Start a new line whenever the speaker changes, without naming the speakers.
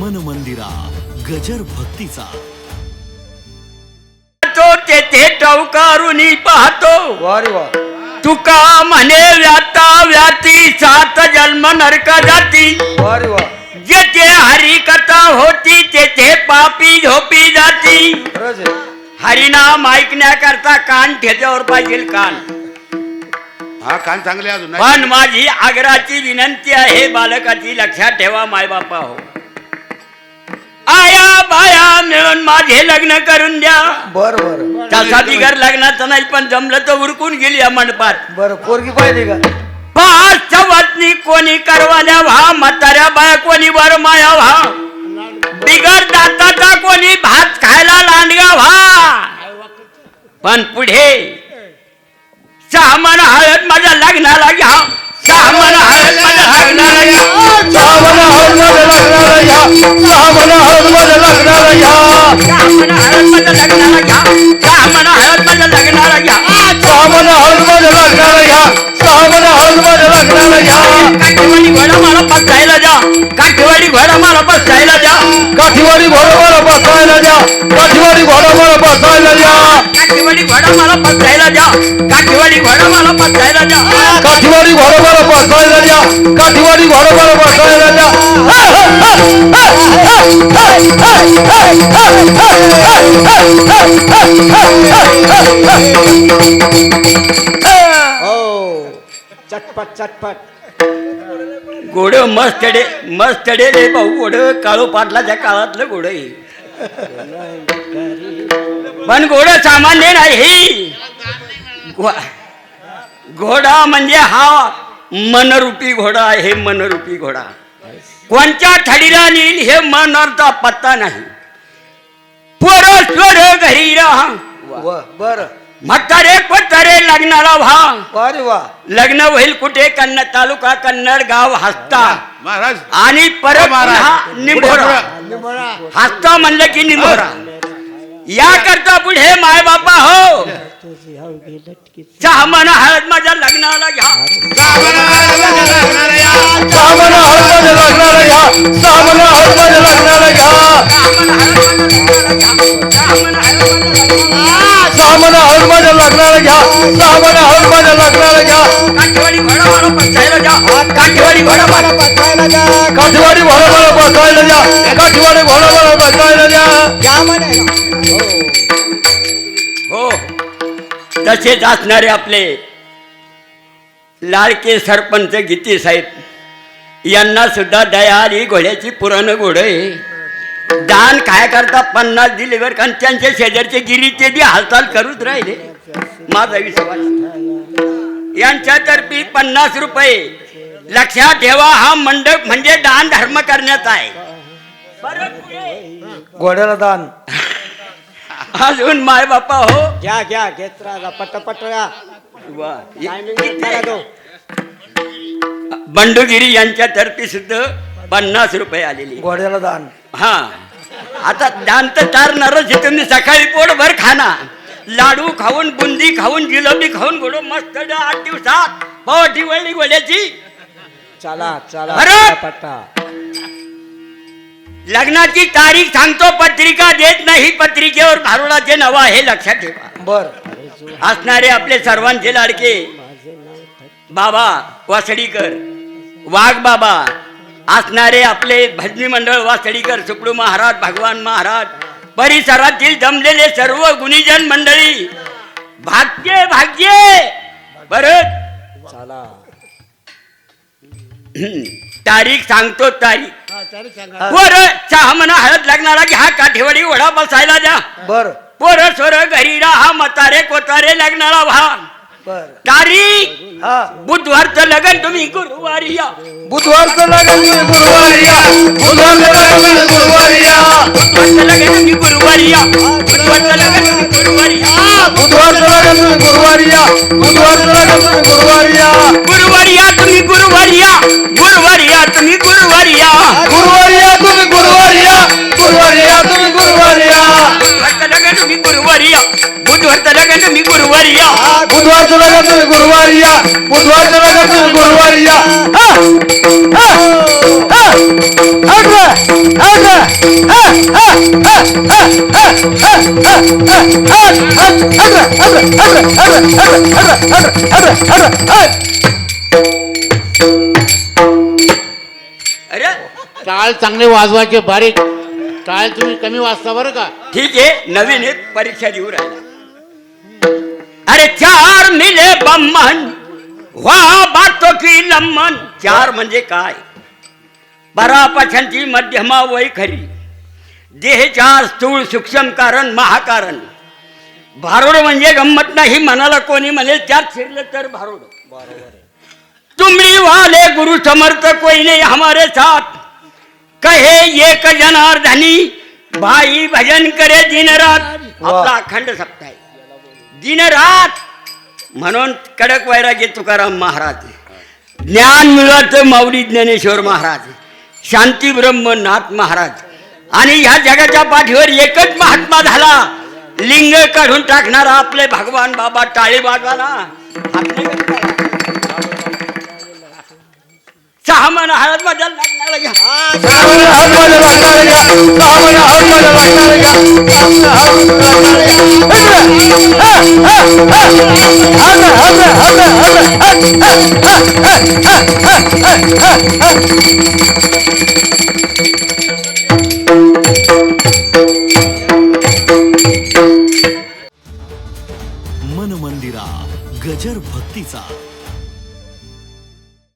मन मंदिरा गजर भक्तीचा.
तो तेथे टवकारुनी पाहतो. तुका म्हणे व्याता व्याती सात जन्म नरक जाती.
वा रे वा
जेथे हरी कथा होती तेथे पापी झोपी जाती.
खरंच आहे.
हरिनाम ऐकण्याकरता कान ठेच्यावर पाहिजे कान.
हा कान चांगले अजून नाही.
पण माझी आग्राची विनंती आहे बालकाची लक्षात ठेवा मायबापा हो. आया बाया मिळून माझे लग्न करून द्या.
बर बर.
तसा बिगर लग्नाचं नाही पण जमलं तर उरकून गेली या मंडपात
बर पोरगी पाहिजे का?
पाच वतनी कोणी करवाल्या व्हा म्हाताऱ्या बाया कोणी वर माया व्हा बिगर दाताचा कोणी भात खायला लांडगा व्हा पण पुढे सामान हळद माझ्या लग्नाला घ्या. सामान हळद माझ्या लग्नाला घ्या.
ब्राह्मण हळदमध्ये लग्नाला घ्या ब्राह्मण हळदमध्ये लग्नाला
घ्या ब्राह्मण हळदमध्ये लग्नाला घ्या
ब्राह्मण हळदमध्ये लग्नाला घ्या
काठीवाडी घोडा मला बसायला द्या काठीवाडी घोडा मला बसायला द्या
काठीवाडी घोडा मला बसायला द्या काठीवाडी घोडा मला बसायला द्या
काठीवाडी घोडा मला बसायला द्या काठीवाडी बसायला
चटपट चटपट.
घोड मस्त डे मस्त डे रे भाऊ घोड काळू पाटलाच्या काळातलं घोड आहे पण घोड सामान्य नाही घोडा म्हणजे हा मनरूपी घोडा आहे मनरूपी घोडा. कोणत्या थडीला नेईल हे मनरचा पत्ता नाही. पोर स्वर घरी राहा.
वा बर.
म्हातारे कोतारे लग्नाला व्हा.
वा.
लग्न होईल कुठे? कन्नड तालुका कन्नड गाव हस्ता
महाराज.
आणि परत
हो पुढे,
हस्ता म्हणलं की निंभोरा या करता पुढे माय बापा हो.
तुझी हळदी लटकी.
सामान हळद माझ्या लग्नाला घ्या.
सामान हळदमध्ये लग्नाला घ्या.
सामान हळद माझ्या लग्नाला घ्या.
सामान हळदमध्ये लग्नाला घ्या. सामान हळदमध्ये लग्नाला घ्या.
काठीवाडी घोडा मला बसायला द्या. काठीवाडी घोडा मला
बसायला जा
काठीवाडी घोडा मला द्या. काठीवाडी घोडा मला द्या.
तसेच असणारे आपले लाडके सरपंच गीते साहेब यांना सुद्धा दया आली घोड्याची पुराण घोड आहे. दान काय करता पन्नास दिले वर कारण त्यांच्या शेजारचे गिरी ते बी हालचाल करूच राहिले. माझा विश्वास यांच्यातर्फे पन्नास रुपये. लक्षात ठेवा हा मंडप म्हणजे दान धर्म करण्याचा आहे.
घोड्याला दान.
अजून माय बापा हो.
घ्या घ्या घेत राहा पटपट
वा.
टायमिंग करा तो?
बंडूगिरी यांच्यातर्फे सुद्धा पन्नास रुपये आलेली.
घोड्याला दान.
हा. आता दान तर चारणारच आहे. तुम्ही सकाळी पोटभर खाना. लाडू खाऊन बुंदी खाऊन जिलेबी खाऊन गोडो मस्त आठ दिवसात. पावटी वळली गोड्याची.
चला चला
अरे! लग्नाची तारीख सांगतो पत्रिका देत नाही पत्रिकेवर भारुडाचे नाव आहे लक्षात ठेवा.
बर.
असणारे आपले सर्वांचे लाडके बाबा वासडीकर वाघ बाबा असणारे आपले भजनी मंडळ वासडीकर सुकडू महाराज भगवान महाराज परिसरातील जमलेले सर्व गुणीजन मंडळी भाग्य भाग्य! परत
चला.
तारीख सांगतो तारीख. पोर चहा म्हणा हळद लग्नाला घ्या काठेवाडी ओढा बसायला द्या.
बर.
पोर स्वर घरी राहा म्हातारे कोतारे लग्नाला व्हा.
बर.
तारीख.
हा.
बुधवारचं लग्न तुम्ही गुरुवारी या.
बुधवारचं लग्न तुम्ही गुरुवारी या. बुधवारचं लग्न तुम्ही गुरुवारी या.
बुधवारचं लग्न तुम्ही गुरुवारी या. बुधवारचं लग्न तुम्ही गुरुवारी या.
बुधवारचं लग्न तुम्ही गुरुवारी या. बुधवारचं लग्न तुम्ही गुरुवारी या.
गुरुवारी या तुम्ही गुरुवारी या. तुम्ही गुरुवारी या बुधवारचं लग्न तुम्ही गुरुवारी या बुधवारचं लग्न तुम्ही गुरुवारी या
हा हा हा.
अरे
टाळ चांगले वाजवायचे बारीक टाळ तुम्ही कमी वाजता बरं का
ठीक आहे नवीन एक परीक्षा देऊ राहिला अरे चार मिले बम्मन व्हा बातो की लम्मन. चार म्हणजे काय? बारा पाशांची मध्यमा वय खरी. देह चार स्थूळ सूक्ष्म कारण महाकारण. भारोड म्हणजे गंमत नाही मनाला कोणी म्हणे त्यात शिरलं तर भारोड. तुमरी वाले गुरु समर्थ कोई नहीं हमारे साथ. कहे एक जनार्दनी भाई भजन करे दिन रात. आपला अखंड सप्ताह दिनरात म्हणून कडक वैराग्य तुकाराम महाराज ज्ञान मिळत माऊली ज्ञानेश्वर महाराज शांती ब्रह्म नाथ महाराज. आणि ह्या जगाच्या पाठीवर एकच महात्मा झाला. लिंग काढून टाकणारा आपले भगवान बाबा टाळे बाबाला सहा मन हळद बदल लागणार घ्या